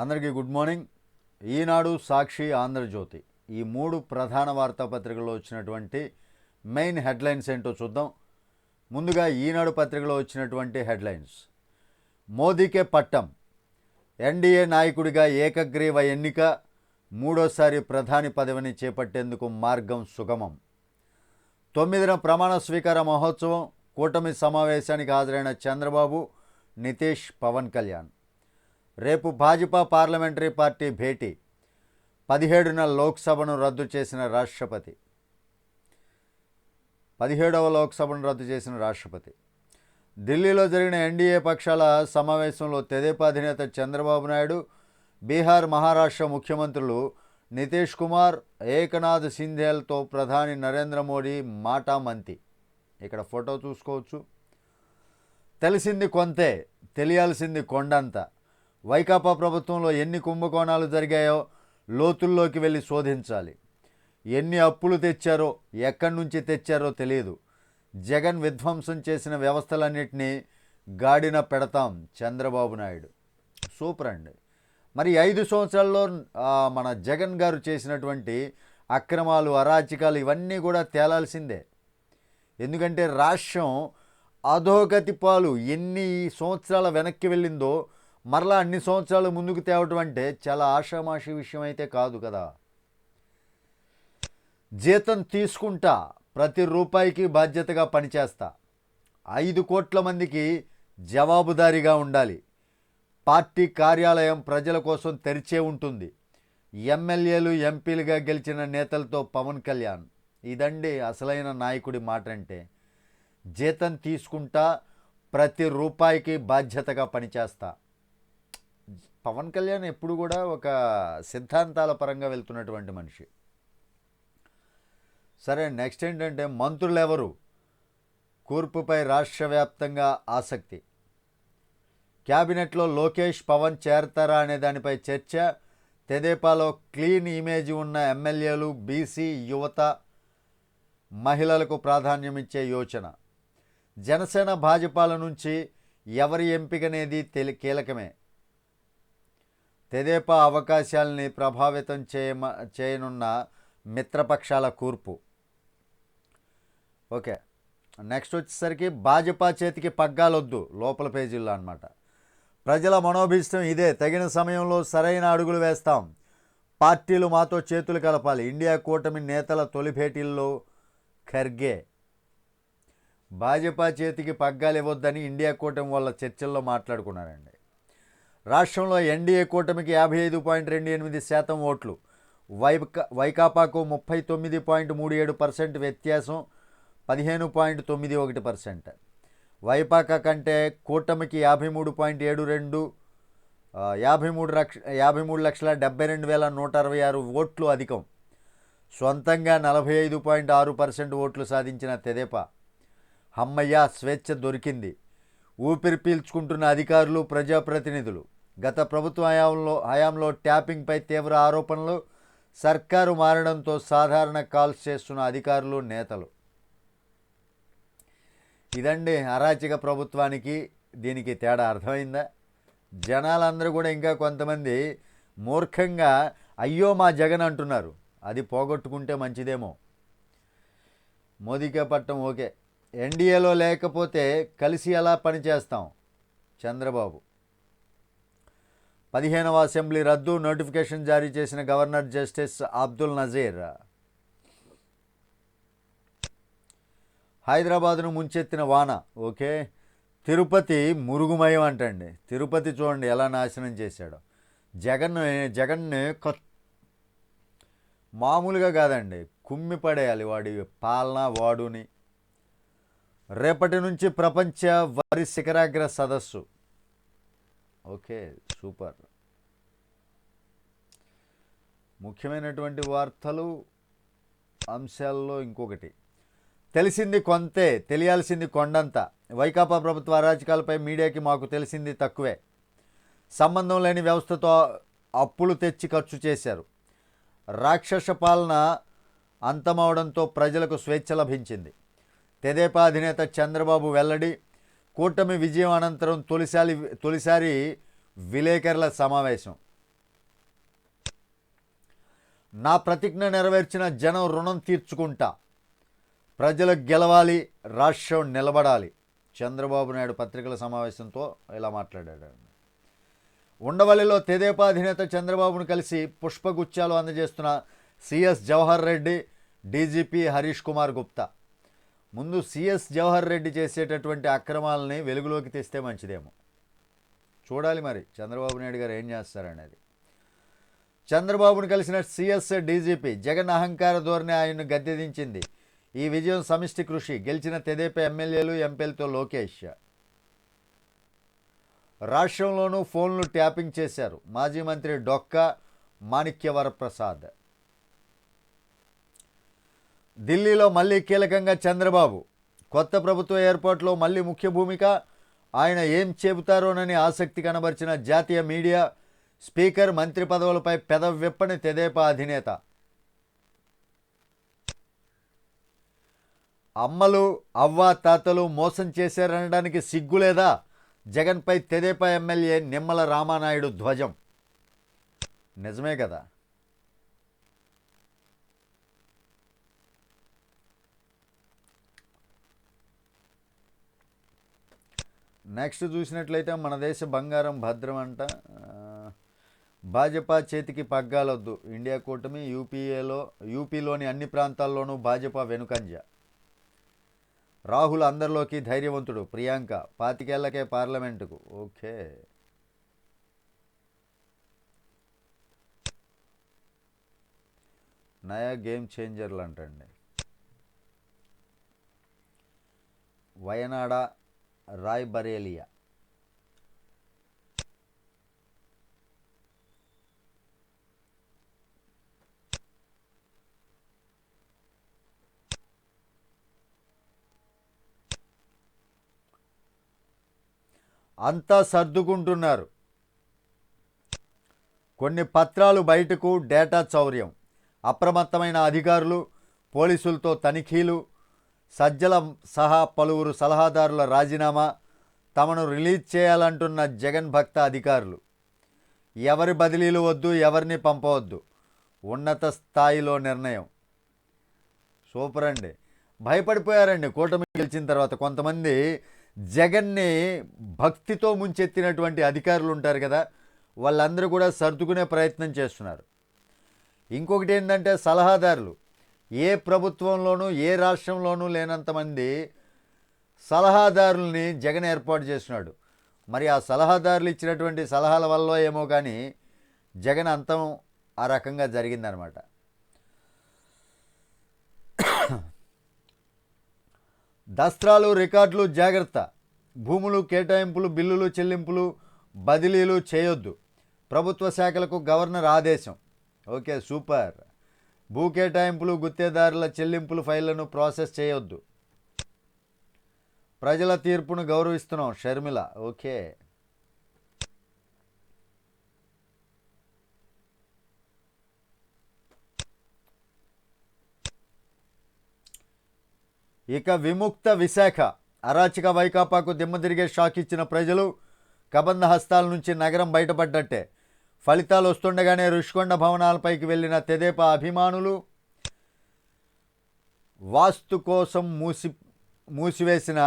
అందరికీ good morning. Eenadu Sakshi Andhra Jyothi. ఈ మూడు ప్రధాన వార్తాపత్రికల్లో వచ్చినటువంటి మెయిన్ హెడ్లైన్స్ ఏంటో చూద్దాం. ముందుగా ఈనాడు పత్రికలో వచ్చినటువంటి హెడ్లైన్స్. మోదీకే పట్టం. ఎన్డీఏ నాయకుడిగా ఏకగ్రీవ ఎన్నిక మూడోసారి ప్రధాని పదవిని చేపట్టేందుకు మార్గం సుగమం. తొమ్మిదిన ప్రమాణ స్వీకార మహోత్సవం కూటమి సమావేశానికి హాజరైన చంద్రబాబు నితీష్ పవన్ కళ్యాణ్. రేపు భాజపా పార్లమెంటరీ పార్టీ భేటీ. పదిహేడున లోక్సభను రద్దు చేసిన రాష్ట్రపతి. పదిహేడవ లోక్సభను రద్దు చేసిన రాష్ట్రపతి. ఢిల్లీలో జరిగిన ఎన్డీఏ పక్షాల సమావేశంలో తెదేపా అధినేత చంద్రబాబు నాయుడు బీహార్ మహారాష్ట్ర ముఖ్యమంత్రులు నితీష్ కుమార్ ఏకనాథ్ సింధేల్తో ప్రధాని నరేంద్ర మోడీ మాటామంతి ఇక్కడ ఫోటో చూసుకోవచ్చు. తెలిసింది కొంతే తెలియాల్సింది కొండంత. వైకాపా ప్రభుత్వంలో ఎన్ని కుంభకోణాలు జరిగాయో లోతుల్లోకి వెళ్ళి శోధించాలి. ఎన్ని అప్పులు తెచ్చారో ఎక్కడి నుంచి తెచ్చారో తెలియదు జగన్ విధ్వంసం చేసిన వ్యవస్థలన్నింటినీ గాడిన పెడతాం చంద్రబాబు నాయుడు. సూపర్ అండి. మరి ఐదు సంవత్సరాల్లో మన జగన్ గారు చేసినటువంటి అక్రమాలు అరాచకాలు ఇవన్నీ కూడా తేలాల్సిందే. ఎందుకంటే రాష్ట్రం అధోగతి పాలు ఎన్ని సంవత్సరాల వెనక్కి వెళ్ళిందో మరలా అన్ని సంవత్సరాలు ముందుకు తేవటం అంటే చాలా ఆషామాషి విషయం అయితే కాదు కదా. జీతం తీసుకుంటా ప్రతి రూపాయికి బాధ్యతగా పనిచేస్తా. ఐదు కోట్ల మందికి జవాబుదారీగా ఉండాలి. పార్టీ కార్యాలయం ప్రజల కోసం తెరిచే ఉంటుంది. ఎమ్మెల్యేలు ఎంపీలుగా గెలిచిన నేతలతో పవన్ కళ్యాణ్. ఇదండి అసలైన నాయకుడి మాట అంటే జీతం తీసుకుంటా ప్రతి రూపాయికి బాధ్యతగా పనిచేస్తా. పవన్ కళ్యాణ్ ఎప్పుడు కూడా ఒక సిద్ధాంతాల పరంగా వెళ్తున్నటువంటి మనిషి. సరే నెక్స్ట్ ఏంటంటే మంత్రులు ఎవరు కూర్పుపై రాష్ట్ర వ్యాప్తంగా ఆసక్తి. క్యాబినెట్లో లోకేష్ పవన్ చేరతారా అనే దానిపై చర్చ. తెదేపాలో క్లీన్ ఇమేజ్ ఉన్న ఎమ్మెల్యేలు బీసీ యువత మహిళలకు ప్రాధాన్యమిచ్చే యోచన. జనసేన భాజపాల నుంచి ఎవరి ఎంపికనేది తెలి కీలకమే. తెదేపా అవకాశాలని ప్రభావితం చేయమ చేయనున్న మిత్రపక్షాల కూర్పు. ఓకే. నెక్స్ట్ వచ్చేసరికి భాజపా చేతికి పగ్గాలొద్దు లోపల పేజీల్లో అనమాట ప్రజల మనోభీష్టం ఇదే తగిన సమయంలో సరైన అడుగులు వేస్తాం. పార్టీలు మాతో చేతులు కలపాలి. ఇండియా కూటమి నేతల తొలి భేటీల్లో ఖర్గే. భాజపా చేతికి పగ్గాలు ఇవ్వద్దని ఇండియా కూటమి వాళ్ళ చర్చల్లో మాట్లాడుకున్నారండి. రాష్ట్రంలో ఎన్డీఏ కూటమికి యాభై ఐదు పాయింట్ రెండు ఎనిమిది శాతం ఓట్లు వైకా వైకాపాకు ముప్పై తొమ్మిది పాయింట్ మూడు ఏడు పర్సెంట్ వ్యత్యాసం పదిహేను పాయింట్ తొమ్మిది ఒకటి పర్సెంట్. వైపాక కంటే కూటమికి యాభై మూడు పాయింట్ ఏడు రెండు యాభై మూడు లక్ష యాభై మూడు లక్షల డెబ్బై రెండు వేల నూట అరవై ఆరు ఓట్లు అధికం. సొంతంగా నలభై ఐదు పాయింట్ ఆరు పర్సెంట్ ఓట్లు సాధించిన తెదేపా. హమ్మయ్య స్వేచ్ఛ దొరికింది. ఊపిరి పీల్చుకుంటున్న అధికారులు ప్రజాప్రతినిధులు గత ప్రభుత్వ హయాంలో హయాంలో ట్యాపింగ్పై తీవ్ర ఆరోపణలు సర్కారు మారడంతో సాధారణ కాల్స్ చేస్తున్న అధికారులు నేతలు. ఇదండి అరాచక ప్రభుత్వానికి దీనికి తేడా అర్థమైందా? జనాలందరూ కూడా ఇంకా కొంతమంది మూర్ఖంగా అయ్యో మా జగన్ అంటున్నారు. అది పోగొట్టుకుంటే మంచిదేమో. మోదీకే పట్టం ఓకే. ఎన్డీఏలో లేకపోతే కలిసి ఎలా పనిచేస్తాం? చంద్రబాబు. పదిహేనవ అసెంబ్లీ రద్దు నోటిఫికేషన్ జారీ చేసిన గవర్నర్ జస్టిస్ అబ్దుల్ నజీర్. హైదరాబాద్ను ముంచెత్తిన వాన ఓకే? తిరుపతి మురుగుమయం అంటండి. తిరుపతి చూడండి ఎలా నాశనం చేశాడో. జగన్ జగన్ని మామూలుగా కాదండి. కుమ్మి పడేయాలి వాడి పాలన వాడుని. రేపటి నుంచి ప్రపంచ వరి శిఖరాగ్ర సదస్సు. Okay super. ముఖ్యమైనటువంటి వార్తలు అంశాల్లో ఇంకొకటి. తెలిసింది కొంతే తెలియాల్సింది కొండంత. వైకాపా ప్రభుత్వ అరాచకాలపై మీడియాకి మాకు తెలిసింది తక్కువే. సంబంధం లేని వ్యవస్థతో అప్పులు తెచ్చి ఖర్చు చేశారు. రాక్షస పాలన అంతమవడంతో ప్రజలకు స్వేచ్ఛ లభించింది. తెదేపా అధినేత చంద్రబాబు వెల్లడి కూటమి విజయం అనంతరం తొలిసారి తొలిసారి విలేకరుల సమావేశం. నా ప్రతిజ్ఞ నెరవేర్చిన జనం రుణం తీర్చుకుంటా. ప్రజలు గెలవాలి రాష్ట్రం నిలబడాలి. చంద్రబాబు నాయుడు పత్రికల సమావేశంతో ఇలా మాట్లాడాడు. ఉండవల్లిలో తెదేపా అధినేత చంద్రబాబును కలిసి పుష్పగుచ్చాలు అందజేస్తున్న సిఎస్ జవహర్ రెడ్డి డీజీపీ హరీష్ కుమార్ గుప్తా. ముందు సిఎస్ జవహర్ రెడ్డి చేసేటటువంటి అక్రమాలని వెలుగులోకి తెస్తే మంచిదేమో. చూడాలి మరి చంద్రబాబు నాయుడు గారు ఏం చేస్తారనేది. చంద్రబాబును కలిసిన సిఎస్ డీజీపీ జగన్ అహంకార ధోరణి ఆయన్ను గద్దెదించింది. ఈ విజయం సమిష్టి కృషి గెలిచిన తెదేపా ఎమ్మెల్యేలు ఎంపీలతో లోకేష్. రాష్ట్రంలోనూ ఫోన్లు ట్యాపింగ్ చేశారు. మాజీ మంత్రి డొక్క మాణిక్యవరప్రసాద్. ఢిల్లీలో మళ్ళీ కీలకంగా చంద్రబాబు. కొత్త ప్రభుత్వ ఏర్పాటులో మళ్ళీ ముఖ్య భూమిక. ఆయన ఏం చెబుతారోనని ఆసక్తి కనబరిచిన జాతీయ మీడియా స్పీకర్ మంత్రి పదవులపై పెదవిప్పని తెదేపా అధినేత. అమ్మలు అవ్వ తాతలు మోసం చేశారనడానికి సిగ్గులేదా? జగన్పై తెదేపా ఎమ్మెల్యే నిమ్మల రామానాయుడు ధ్వజం. నిజమే కదా? నెక్స్ట్ చూసినట్లయితే మన దేశ బంగారం భద్రం అంట. భాజపా చేతికి పగ్గాలొద్దు. ఇండియా కూటమి యూపీఏలో యూపీలోని అన్ని ప్రాంతాల్లోనూ భాజపా వెనుకంజ. రాహుల్ అందరిలోకి ధైర్యవంతుడు ప్రియాంక. పాతికేళ్ళకే పార్లమెంటుకు. ఓకే. నయా గేమ్ చేంజర్లు అంటండి. వయనాడ రాయ్ బరేలియా అంతా సర్దుకుంటున్నారు. కొన్ని పత్రాలు బయటకు డేటా చౌర్యం. అప్రమత్తమైన అధికారులు పోలీసులతో తనిఖీలు సజ్జల సహా పలువురు సలహాదారుల రాజీనామా తమను రిలీజ్ చేయాలంటున్న జగన్ భక్త అధికారులు. ఎవరి బదిలీలు వద్దు ఎవరిని పంపవద్దు. ఉన్నత స్థాయిలో నిర్ణయం. సూపర్ అండి. భయపడిపోయారండి. కూటమి గెలిచిన తర్వాత కొంతమంది జగన్ని భక్తితో ముంచెత్తినటువంటి అధికారులు ఉంటారు కదా వాళ్ళందరూ కూడా సర్దుకునే ప్రయత్నం చేస్తున్నారు. ఇంకొకటి ఏంటంటే సలహాదారులు. ఏ ప్రభుత్వంలోనూ ఏ రాష్ట్రంలోనూ లేనంతమంది సలహాదారుల్ని జగన్ ఏర్పాటు చేస్తున్నాడు మరి ఆ సలహాదారులు ఇచ్చినటువంటి సలహాల వల్ల ఏమో కానీ జగన్ అంతం ఆ రకంగా జరిగిందనమాట దస్త్రాలు రికార్డులు జాగ్రత్త. భూములు కేటాయింపులు బిల్లులు చెల్లింపులు బదిలీలు చేయొద్దు. ప్రభుత్వ శాఖలకు గవర్నర్ ఆదేశం. Okay super. భూ కేటాయింపులు గుత్తేదారుల చెల్లింపులు ఫైళ్ళను ప్రాసెస్ చేయొద్దు. ప్రజల తీర్పును గౌరవిస్తున్నాం షర్మిల. ఓకే. ఇక విముక్త విశాఖ. అరాచక వైకాపాకు దిమ్మదిరిగే షాక్ ఇచ్చిన ప్రజలు కబంధ హస్తాల నుంచి నగరం బయటపడ్డట్టే. ఫలితాలు వస్తుండగానే రుషికొండ భవనాలపైకి వెళ్ళిన తెదేపా అభిమానులు వాస్తు కోసం మూసి మూసివేసిన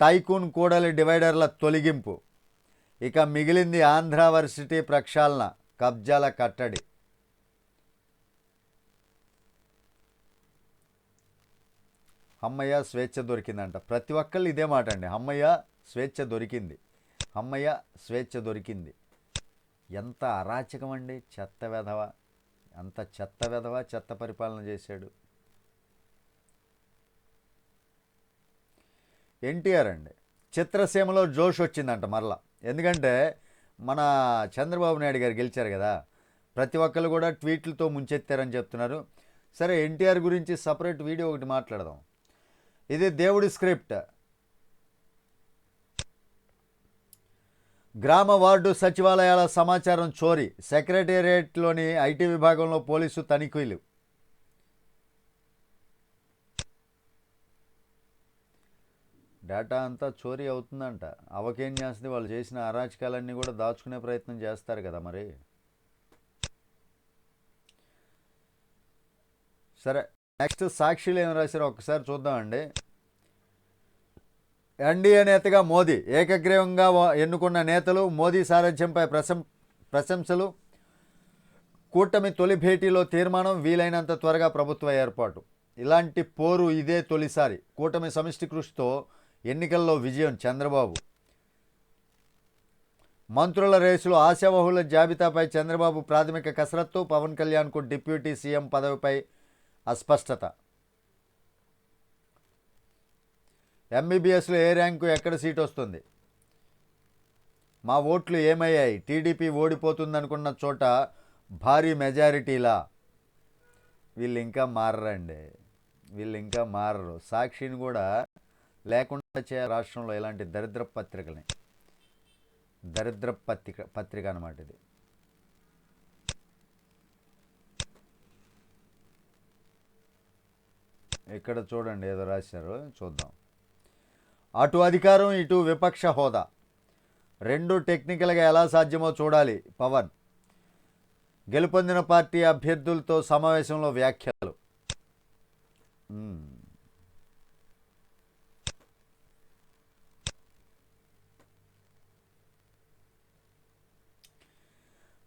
టైకూన్ కూడలి డివైడర్ల తొలగింపు. ఇక మిగిలింది ఆంధ్రావర్సిటీ ప్రక్షాళన కబ్జాల కట్టడి. అమ్మయ్య స్వేచ్ఛ దొరికిందంట. ప్రతి ఒక్కళ్ళు ఇదే మాట అండి అమ్మయ్య స్వేచ్ఛ దొరికింది. అమ్మయ్య స్వేచ్ఛ దొరికింది. ఎంత అరాచకం అండి చెత్త వెధవ. అంత చెత్త వెధవ చెత్త పరిపాలన చేశాడు. ఎన్టీఆర్ అండి. చిత్రసీమలో జోష్ వచ్చిందంట మరలా. ఎందుకంటే మన చంద్రబాబు నాయుడు గారు గెలిచారు కదా. ప్రతి ఒక్కరు కూడా ట్వీట్లతో ముంచెత్తారని చెప్తున్నారు. సరే ఎన్టీఆర్ గురించి సపరేట్ వీడియో ఒకటి మాట్లాడదాం. ఇది దేవుడి స్క్రిప్ట్. గ్రామ వార్డు సచివాలయాల సమాచారం చోరీ. సెక్రటేరియట్లోని ఐటీ విభాగంలో పోలీసు తనిఖీలు. డేటా అంతా చోరీ అవుతుందంట. అవకేం చేస్తుంది? వాళ్ళు చేసిన అరాచకాలన్నీ కూడా దాచుకునే ప్రయత్నం చేస్తారు కదా మరి. సరే నెక్స్ట్ సాక్షిలో ఏం రాశారో ఒకసారి చూద్దామండి. ఎన్డీఏ నేతగా మోదీ ఏకగ్రీవంగా ఎన్నుకున్న నేతలు మోదీ సారథ్యంపై ప్రశం ప్రశంసలు. కూటమి తొలి భేటీలో తీర్మానం వీలైనంత త్వరగా ప్రభుత్వ ఏర్పాటు. ఇలాంటి పోరు ఇదే తొలిసారి. కూటమి సమిష్టి కృషితో ఎన్నికల్లో విజయం చంద్రబాబు. మంత్రుల రేసులో ఆశావహుల జాబితాపై చంద్రబాబు ప్రాథమిక కసరత్తు పవన్ కళ్యాణ్కు డిప్యూటీ సీఎం పదవిపై అస్పష్టత. ఎంబీబీఎస్లో ఏ ర్యాంకు ఎక్కడ సీట్ వస్తుంది? మా ఓట్లు ఏమయ్యాయి? టీడీపీ ఓడిపోతుందనుకున్న చోట భారీ మెజారిటీలా? వీళ్ళు ఇంకా మారరండి. వీళ్ళు ఇంకా మారరు. సాక్షిని కూడా లేకుండా చే రాష్ట్రంలో ఇలాంటి దరిద్ర పత్రికని దరిద్ర పత్రిక పత్రిక అన్నమాట ఇది. ఇక్కడ చూడండి ఏదో రాశారు. చూద్దాం. అటు అధికారం ఇటు విపక్ష హోదా. రెండు టెక్నికల్గా ఎలా సాధ్యమో చూడాలి పవన్. గెలుపొందిన పార్టీ అభ్యర్థులతో సమావేశంలో వ్యాఖ్యలు.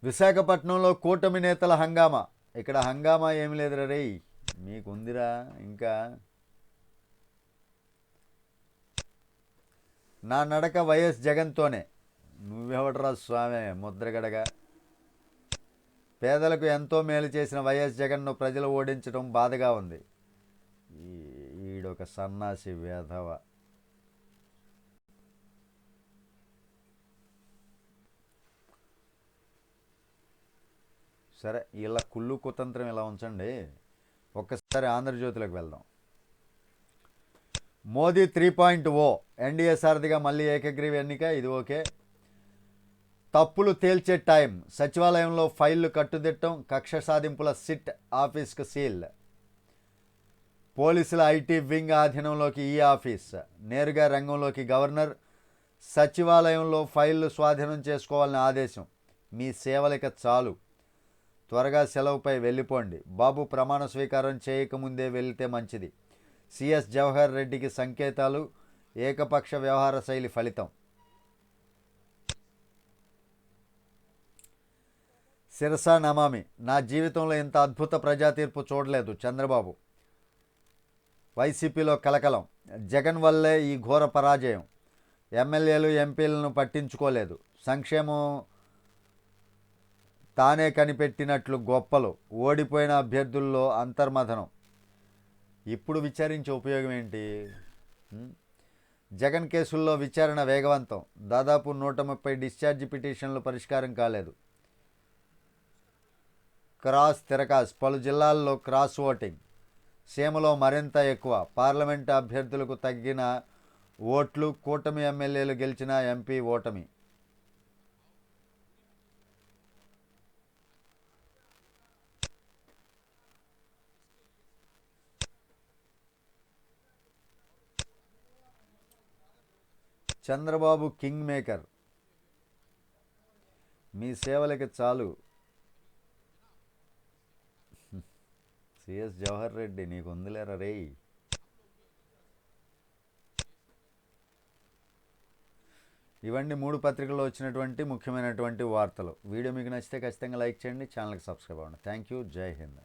విశాఖపట్నంలో కూటమి నేతల హంగామా. ఇక్కడ హంగామా ఏమి లేదురా రే మీకుందిరా ఇంకా. నా నడక వైఎస్ జగన్తోనే. నువ్వెవడరా స్వామి ముద్రగడగా? పేదలకు ఎంతో మేలు చేసిన వైఎస్ జగన్ను ప్రజలు ఓడించడం బాధగా ఉంది. ఈ- ఈడొక సన్నాసి వేధవ. సరే ఇలా కుళ్ళు కుతంత్రం ఇలా ఉంచండి. ఒక్కసారి ఆంధ్రజ్యోతిలోకి వెళ్దాం. Modi three point O. NDA సారథిగా మళ్ళీ ఏకగ్రీవ ఎన్నిక ఇది ఓకే. తప్పులు తేల్చే టైం. సచివాలయంలో ఫైళ్ళు కట్టుదిట్టం కక్ష సాధింపుల సిట్ ఆఫీస్కు సీల్. పోలీసుల ఐటీ వింగ్ ఆధీనంలోకి ఈ ఆఫీస్. నేరుగా రంగంలోకి గవర్నర్. సచివాలయంలో ఫైళ్ళు స్వాధీనం చేసుకోవాలని ఆదేశం. మీ సేవలిక చాలు. త్వరగా సెలవుపై వెళ్ళిపోండి. బాబు ప్రమాణ స్వీకారం చేయకముందే వెళ్తే మంచిది. సిఎస్ జవహర్ రెడ్డికి సంకేతాలు. ఏకపక్ష వ్యవహార శైలి ఫలితం. శిరస నమామి నా జీవితంలో ఇంత అద్భుత ప్రజా తీర్పు చూడలేదు చంద్రబాబు. వైసీపీలో కలకలం. జగన్ వల్లే ఈ ఘోర పరాజయం. ఎమ్మెల్యేలు ఎంపీలను పట్టించుకోలేదు. సంక్షేమం తానే కనిపెట్టినట్లు గొప్పలు. ఓడిపోయిన అభ్యర్థుల్లో అంతర్మథనం. ఇప్పుడు విచారించే ఉపయోగం ఏంటి? జగన్ కేసుల్లో విచారణ వేగవంతం. దాదాపు నూట ముప్పై డిశ్చార్జ్ పిటిషన్లు పరిష్కారం కాలేదు. క్రాస్ తిరకాస్ పలు జిల్లాల్లో క్రాస్ ఓటింగ్. సీమలో మరింత ఎక్కువ. పార్లమెంట్ అభ్యర్థులకు తగ్గిన ఓట్లు కూటమి ఎమ్మెల్యేలు గెలిచిన ఎంపీ ఓటమి. Chandrababu king maker. మీ సేవలకి చాలు. సిఎస్ జవహర్ రెడ్డి నీకు ఉందిలేరా రేయ్ ఇవన్నీ మూడు పత్రికల్లో వచ్చినటువంటి ముఖ్యమైనటువంటి వార్తలు. వీడియో మీకు నచ్చితే ఖచ్చితంగా లైక్ చేయండి ఛానల్కి సబ్స్క్రైబ్ అవ్వండి. Thank you. జై హింద్.